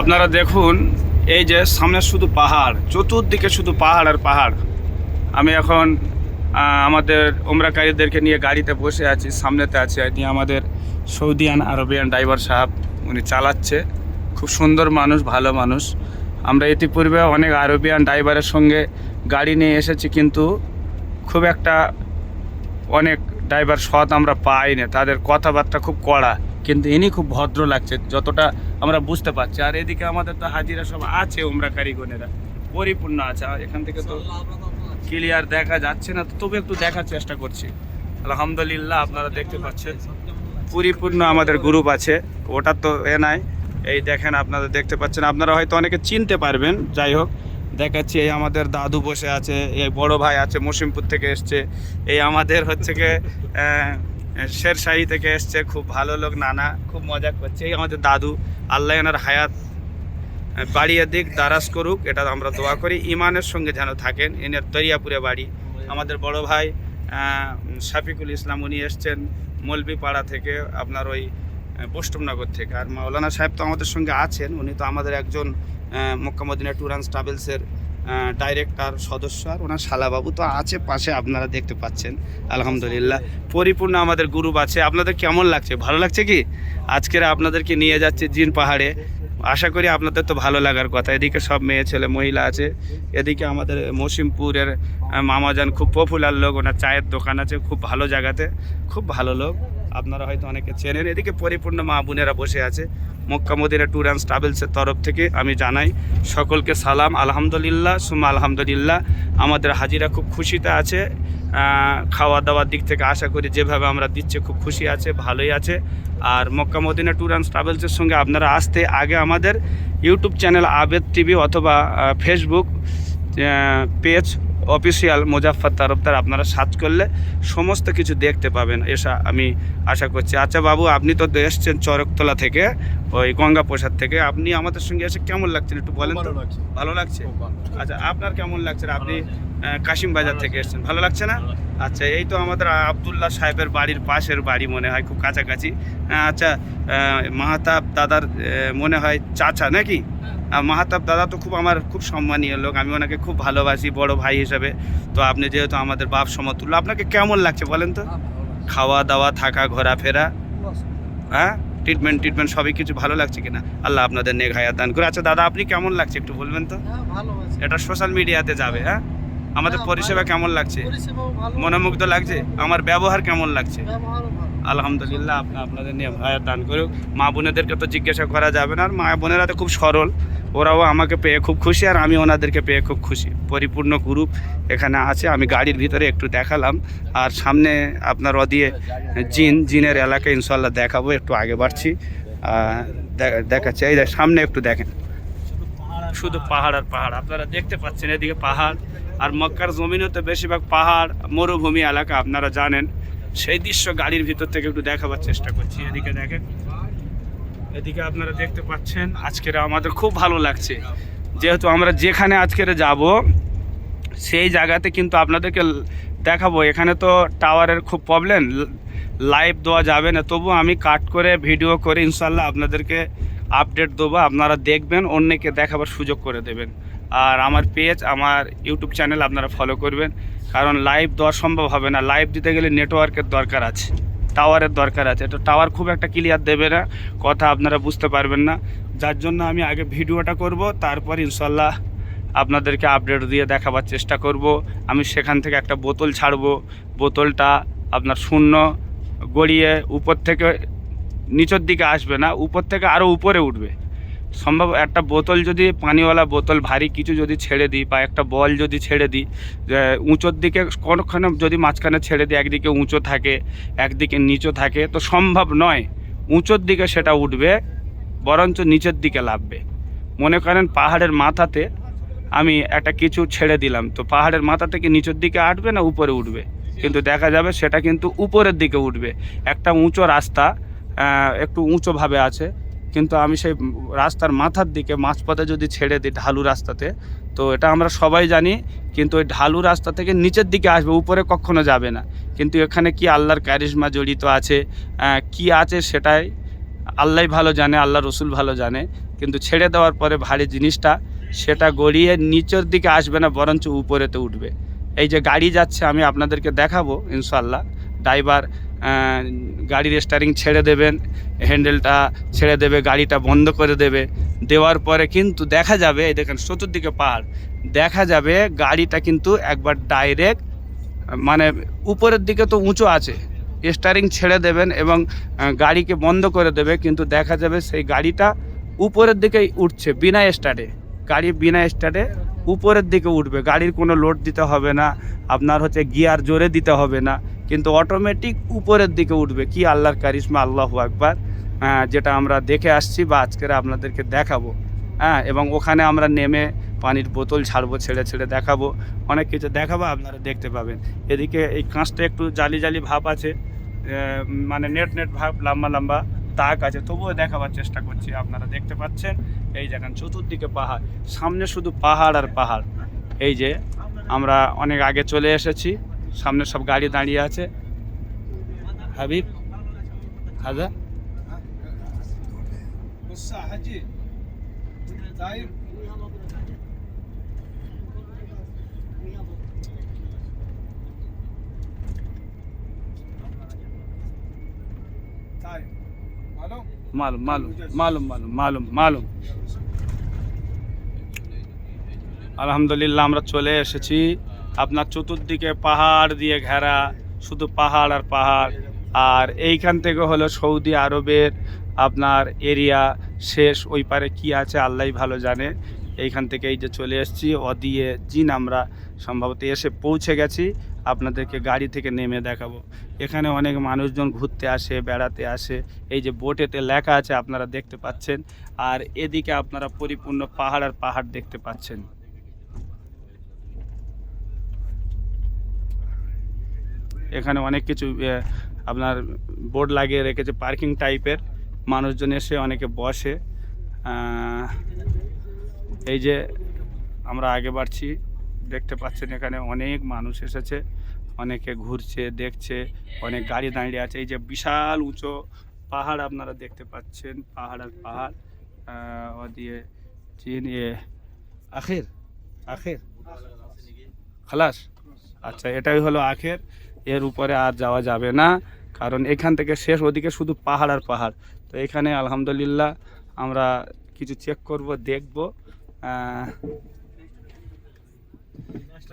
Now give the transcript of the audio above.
আপনারা দেখুন, এই যে সামনে শুধু পাহাড়, চতুর্দিকে শুধু পাহাড় আর পাহাড়। আমি এখন আমাদের ওমরাকারীদেরকে নিয়ে গাড়িতে বসে আছি, সামনেতে আছি। এটি আমাদের সৌদিয়ান আরবিয়ান ড্রাইভার সাহেব, উনি চালাচ্ছে। খুব সুন্দর মানুষ, ভালো মানুষ। আমরা ইতিপূর্বে অনেক আরবিয়ান ড্রাইভারের সঙ্গে গাড়ি নিয়ে এসেছি, কিন্তু খুব একটা অনেক ড্রাইভার সৎ আমরা পাই না তাদের কথাবার্তা খুব কড়া। কিন্তু ইনি খুব ভদ্র লাগছে যতটা আমরা বুঝতে পারছি। আর এদিকে আমাদের তো হাজিরা সব আছে উমরা কারিগনেরা। পরিপূর্ণ আছে। আর এখান থেকে তো ক্লিয়ার দেখা যাচ্ছে না তো তবু একটু দেখার চেষ্টা করছি। আলহামদুলিল্লাহ আপনারা দেখতে পাচ্ছেন। পরিপূর্ণ আমাদের গ্রুপ আছে। ওটা তো এ নাই। এই দেখেন আপনারা দেখতে পাচ্ছেন। আপনারা হয়তো অনেকে চিনতে পারবেন যাই হোক। দেখাচ্ছি এই আমাদের দাদু বসে আছে এই বড় ভাই আছে মসিমপুর থেকে এসছে। এই আমাদের হচ্ছে কি শেরশাহী থেকে এসছে খুব ভালো লোক নানা খুব মজা করছে। এই আমাদের দাদু আল্লাহ এনার হায়াত বাড়িয়ে দিক দারাজ করুক এটা আমরা দোয়া করি। ইমানের সঙ্গে যেন থাকেন এনার দরিয়াপুরে বাড়ি। আমাদের বড় ভাই শাফিকুল ইসলাম উনি এসছেন মলবিপাড়া থেকে আপনার ওই বষ্টমনগর থেকে। আর মাওলানা সাহেব তো আমাদের সঙ্গে আছেন উনি তো আমাদের একজন আহ, মক্কা ট্যুর অ্যান্ড ট্রাভেলসের ডাইরেক্টর সদস্য আর ওনার শালাবাবু তো আছে পাশে, আপনারা দেখতে পাচ্ছেন। আলহামদুলিল্লাহ। পরিপূর্ণ আমাদের গ্রুপ আছে আপনাদের কেমন লাগছে? ভালো লাগছে কি? আজকের আপনাদেরকে নিয়ে যাচ্ছে জিন পাহাড়ে। আশা করি আপনাদের তো ভালো লাগার কথা। এদিকে সব মেয়ে ছেলে মহিলা আছে। এদিকে আমাদের মসিমপুরের মামাজান খুব পপুলার লোক। ওনার চায়ের দোকান আছে খুব ভালো জায়গাতে। খুব ভালো লোক। আপনারা হয়তো অনেকে চেনেন। এদিকে পরিপূর্ণ মা বোনেরা বসে আছে। মক্কা মদিনা ট্যুর অ্যান্ড ট্রাভেলসের তরফ থেকে আমি জানাই, সকলকে সালাম, আলহামদুলিল্লাহ সুমা আলহামদুলিল্লাহ। আমাদের হাজিরা খুব খুশিতে আছে। খাওয়া দাওয়ার দিক থেকে আশা করি যেভাবে আমরা দিচ্ছে খুব খুশি আছে, ভালোই আছে। আর মক্কা মদিনা ট্যুর অ্যান্ড ট্রাভেলসের সঙ্গে আপনারা আসতে আগে আমাদের ইউটিউব চ্যানেল আবেদ টিভি অথবা Facebook page official Muzaffar Tarafdar আপনারা সার্চ করলে সমস্ত কিছু দেখতে পাবেন এসা আমি আশা করছি। আচ্ছা বাবু আপনি তো এসছেন চরকতলা থেকে ওই গঙ্গা প্রসাদ থেকে। আপনি আমাদের সঙ্গে এসে কেমন লাগছেন একটু বলেন তো? ভালো লাগছে। আচ্ছা আপনার কেমন লাগছে? আপনি কাশিম বাজার থেকে এসেছেন। ভালো লাগছে না? আচ্ছা এই তো আমাদের আবদুল্লাহ সাহেবের বাড়ির পাশের বাড়ি মনে হয় খুব কাছাকাছি। আচ্ছা মাহাতাব দাদার মনে হয় চাচা নাকি? আর মাহাতাব দাদা তো খুব আমার খুব সম্মানীয় লোক। আমি ওনাকে খুব ভালোবাসি বড় ভাই হিসাবে। তো আপনি যেহেতু আমাদের বাপ সমতুল্য আপনাকে কেমন লাগছে বলেন তো? খাওয়া দাওয়া থাকা ঘোরাফেরা? হ্যাঁ? ট্রিটমেন্ট ট্রিটমেন্ট সবই কিছু ভালো লাগছে কিনা? আল্লাহ আপনাদের হায়াত দান করে আচ্ছা দাদা আপনি কেমন লাগছে একটু বলবেন তো? এটা সোশ্যাল মিডিয়াতে যাবে হ্যাঁ? আমাদের হ্যাঁ, পরিষেবা কেমন লাগছে। মনোমুগ্ধ লাগছে? আমার ব্যবহার কেমন লাগছে? আলহামদুলিল্লাহ আপনি আপনাদের নিয়ে ভাইয়া দান করুক। মা বোনেদেরকে তো জিজ্ঞাসা করা যাবে না আর মা বোনেরা তো খুব সরল। ওরাও আমাকে পেয়ে খুব খুশি আর আমি ওনাদেরকে পেয়ে খুব খুশি। পরিপূর্ণ গ্রুপ এখানে আছে, আমি গাড়ির ভিতরে একটু দেখালাম। আর সামনে আপনার ওদিকে জিন, জিনের এলাকা ইনশাল্লাহ দেখাবো, একটু আগে বাড়ছি। দেখাচ্ছি। এই সামনে একটু দেখেন। শুধু পাহাড় আর পাহাড়, আপনারা দেখতে পাচ্ছেন এদিকে পাহাড়। আর মক্কার জমিনে তো বেশিরভাগ পাহাড়, মরুভূমি এলাকা, আপনারা জানেন। সেই দৃশ্য গাড়ির ভিতর থেকে একটু দেখাবার চেষ্টা করছি, এদিকে দেখেন। এদিকে আপনারা দেখতে পাচ্ছেন, আজকের আমাদের খুব ভালো লাগছে। যেহেতু আমরা যেখানে আজকের যাব, সেই জায়গাতে কিন্তু আপনাদেরকে দেখাবো। এখানে তো টাওয়ারের খুব প্রবলেম লাইভ দেওয়া যাবে না। তবু আমি কাট করে ভিডিও করে ইনশাল্লাহ আপনাদেরকে আপডেট দেবো। আপনারা দেখবেন, অন্যকে দেখাবার সুযোগ করে দেবেন। আর আমার পেজ আমার ইউটিউব চ্যানেল আপনারা ফলো করবেন। কারণ লাইভ দেওয়া সম্ভব হবে না। লাইভ দিতে গেলে নেটওয়ার্কের দরকার আছে। টাওয়ারের দরকার আছে। তো টাওয়ার খুব একটা ক্লিয়ার দেবে না, কথা আপনারা বুঝতে পারবেন না। যার জন্য আমি আগে ভিডিওটা করব, তারপর ইনশাল্লাহ আপনাদেরকে আপডেট দিয়ে দেখাবার চেষ্টা করব। আমি সেখান থেকে একটা বোতল ছাড়বো। বোতলটা আপনার শূন্য গড়িয়ে উপর থেকে নিচের দিকে আসবে না, উপর থেকে আরও উপরে উঠবে। সম্ভব একটা বোতল যদি, পানিওয়ালা বোতল, ভারী কিছু যদি ছেড়ে দিই বা একটা বল যদি ছেড়ে দিই উঁচোর দিকে কোনোখানে যদি মাঝখানে ছেড়ে দিই, একদিকে উঁচু থাকে, একদিকে নিচু থাকে, তো সম্ভব নয়। উঁচোর দিকে সেটা উঠবে, বরঞ্চ নিচের দিকে লাভবে মনে করেন পাহাড়ের মাথাতে আমি একটা কিছু ছেড়ে দিলাম, তো পাহাড়ের মাথা থেকে নিচের দিকে আটবে না উপরে উঠবে? কিন্তু দেখা যাবে সেটা কিন্তু উপরের দিকে উঠবে। একটা উঁচু রাস্তা একটু উঁচুভাবে আছে কিন্তু আমি সেই রাস্তার মাথার দিকে মাঝপথে যদি ছেড়ে দিই ঢালু রাস্তাতে, তো এটা আমরা সবাই জানি, কিন্তু ওই ঢালু রাস্তা থেকে নিচের দিকে আসবে, উপরে কখনো যাবে না। কিন্তু এখানে কি আল্লাহর ক্যারিশমা জড়িত আছে কি আছে সেটাই আল্লাহ ভালো জানে, আল্লাহ রসুল ভালো জানে। কিন্তু ছেড়ে দেওয়ার পরে ভারী জিনিসটা, সেটা গড়িয়ে নিচের দিকে আসবে না, বরঞ্চ উপরেতে উঠবে। এই যে গাড়ি যাচ্ছে, আমি আপনাদেরকে দেখাবো ইনশাল্লাহ ড্রাইভার গাড়ির স্টারিং ছেড়ে দেবেন হ্যান্ডেলটা ছেড়ে দেবে, গাড়িটা বন্ধ করে দেবে। দেওয়ার পরে কিন্তু দেখা যাবে, এই দেখেন চতুর্দিকে পাহাড়, দেখা যাবে গাড়িটা কিন্তু একবার ডাইরেক্ট মানে উপরের দিকে তো উঁচু আছে। স্টারিং ছেড়ে দেবেন এবং গাড়িকে বন্ধ করে দেবে, কিন্তু দেখা যাবে সেই গাড়িটা উপরের দিকেই উঠছে বিনা স্টার্টে গাড়ি বিনা স্টার্টে উপরের দিকে উঠবে, গাড়ির কোনো লোড দিতে হবে না, আপনার হচ্ছে গিয়ার জোরে দিতে হবে না। কিন্তু অটোমেটিক উপরের দিকে উঠবে। কি আল্লাহর কারিশমা, আল্লাহ আকবার। যেটা আমরা দেখে আসছি বা আজকের আপনাদেরকে দেখাবো। হ্যাঁ এবং ওখানে আমরা নেমে পানির বোতল ছাড়বো ছেড়ে ছেড়ে দেখাবো। অনেক কিছু দেখাবো, আপনারা দেখতে পাবেন। এদিকে এই কাঁচটা একটু জালি জালি ভাব আছে। মানে নেট নেট ভাব, লম্বা লম্বা তাক আছে। তবুও দেখাবার চেষ্টা করছি, আপনারা দেখতে পাচ্ছেন। এই দেখেন, চতুর্দিকে পাহাড়। সামনে শুধু পাহাড় আর পাহাড়। এই যে আমরা অনেক আগে চলে এসেছি। সামনে সব গাড়ি দাঁড়িয়ে আছে। হাবিব হাজা। আলহামদুলিল্লাহ আমরা চলে এসেছি। আপনার চতুর্দিকে পাহাড় দিয়ে ঘেরা, শুধু পাহাড় আর পাহাড়। আর এইখান থেকে হলো সৌদি আরবের আপনার এরিয়া শেষ, ওই পারে কি আছে আল্লাহ ভালো জানে। এইখান থেকে এই যে চলে এসেছি, অদিয়ে জিন আমরা সম্ভবত এসে পৌঁছে গেছি। আপনাদেরকে গাড়ি থেকে নেমে দেখাবো। এখানে অনেক মানুষজন ঘুরতে আসে, বেড়াতে আসে। এই যে বোটেতে লেখা আছে, আপনারা দেখতে পাচ্ছেন। আর এদিকে আপনারা পরিপূর্ণ পাহাড় আর পাহাড় দেখতে পাচ্ছেন। এখানে অনেক কিছু আপনার বোর্ড লাগিয়ে রেখেছে, পার্কিং টাইপের। মানুষজন এসে অনেকে বসে। এই যে আমরা আগে বাড়ছি, দেখতে পাচ্ছেন এখানে অনেক মানুষ এসেছে। অনেকে ঘুরছে, দেখছে, অনেক গাড়ি দাঁড়িয়ে আছে। এই যে বিশাল উঁচু পাহাড় আপনারা দেখতে পাচ্ছেন পাহাড়। আর পাহাড় দিয়ে চীন, এ, আখের আখের? খালাস? আচ্ছা এটাই হলো আখের। এর উপরে আর যাওয়া যাবে না। কারণ এখান থেকে শেষ ওদিকে শুধু পাহাড় আর পাহাড়। তো এখানে আলহামদুলিল্লাহ আমরা কিছু চেক করব, দেখব